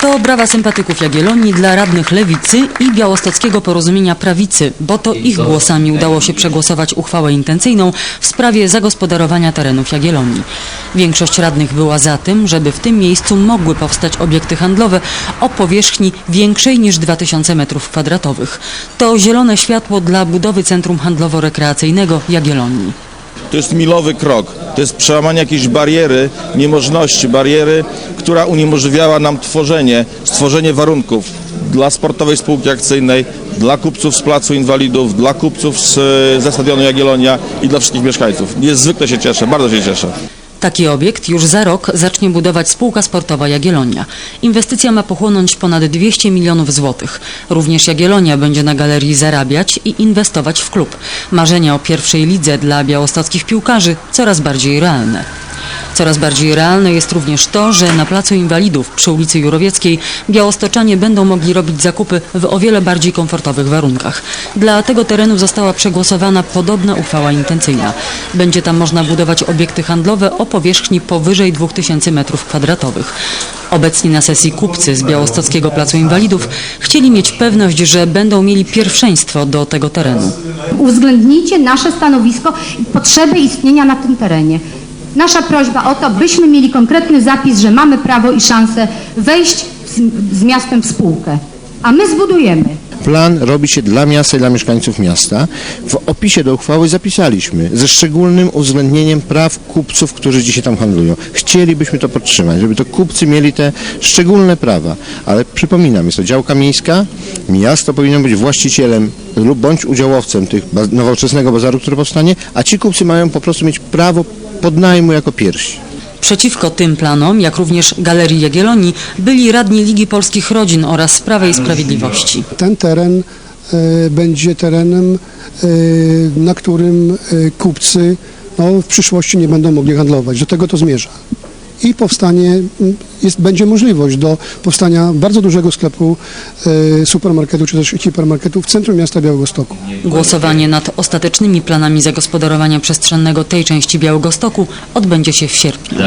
To brawa sympatyków Jagiellonii dla radnych Lewicy i Białostockiego Porozumienia Prawicy, bo to ich głosami udało się przegłosować uchwałę intencyjną w sprawie zagospodarowania terenów Jagiellonii. Większość radnych była za tym, żeby w tym miejscu mogły powstać obiekty handlowe o powierzchni większej niż 2000 m2. To zielone światło dla budowy Centrum Handlowo-Rekreacyjnego Jagiellonii. To jest milowy krok. To jest przełamanie jakiejś bariery, niemożności, bariery, która uniemożliwiała nam tworzenie, stworzenie warunków dla sportowej spółki akcyjnej, dla kupców z Placu Inwalidów, dla kupców z, ze Stadionu Jagiellonia i dla wszystkich mieszkańców. Niezwykle się cieszę, bardzo się cieszę. Taki obiekt już za rok zacznie budować spółka sportowa Jagiellonia. Inwestycja ma pochłonąć ponad 200 milionów złotych. Również Jagiellonia będzie na galerii zarabiać i inwestować w klub. Marzenia o pierwszej lidze dla białostockich piłkarzy coraz bardziej realne. Coraz bardziej realne jest również to, że na Placu Inwalidów przy ulicy Jurowieckiej białostoczanie będą mogli robić zakupy w o wiele bardziej komfortowych warunkach. Dla tego terenu została przegłosowana podobna uchwała intencyjna. Będzie tam można budować obiekty handlowe o powierzchni powyżej 2000 m2. Obecni na sesji kupcy z Białostockiego Placu Inwalidów chcieli mieć pewność, że będą mieli pierwszeństwo do tego terenu. uwzględnijcie nasze stanowisko i potrzebę istnienia na tym terenie. Nasza prośba o to, byśmy mieli konkretny zapis, że mamy prawo i szansę wejść z, z miastem w spółkę. A my zbudujemy. Plan robi się dla miasta i dla mieszkańców miasta. W opisie do uchwały zapisaliśmy ze szczególnym uwzględnieniem praw kupców, którzy dzisiaj tam handlują. Chcielibyśmy to podtrzymać, żeby to kupcy mieli te szczególne prawa. Ale przypominam, jest to działka miejska, miasto powinno być właścicielem lub bądź udziałowcem tych nowoczesnego bazaru, który powstanie, a ci kupcy mają po prostu mieć prawo podnajmu jako pierwsi. Przeciwko tym planom, jak również Galerii Jagiellonii, byli radni Ligi Polskich Rodzin oraz Prawa i Sprawiedliwości. ten teren e, będzie terenem, e, na którym e, kupcy no, w przyszłości nie będą mogli handlować. Do tego to zmierza. I powstanie, jest, będzie możliwość do powstania bardzo dużego sklepu, e, supermarketu czy też hipermarketu w centrum miasta Białegostoku. Głosowanie nad ostatecznymi planami zagospodarowania przestrzennego tej części Białegostoku odbędzie się w sierpniu.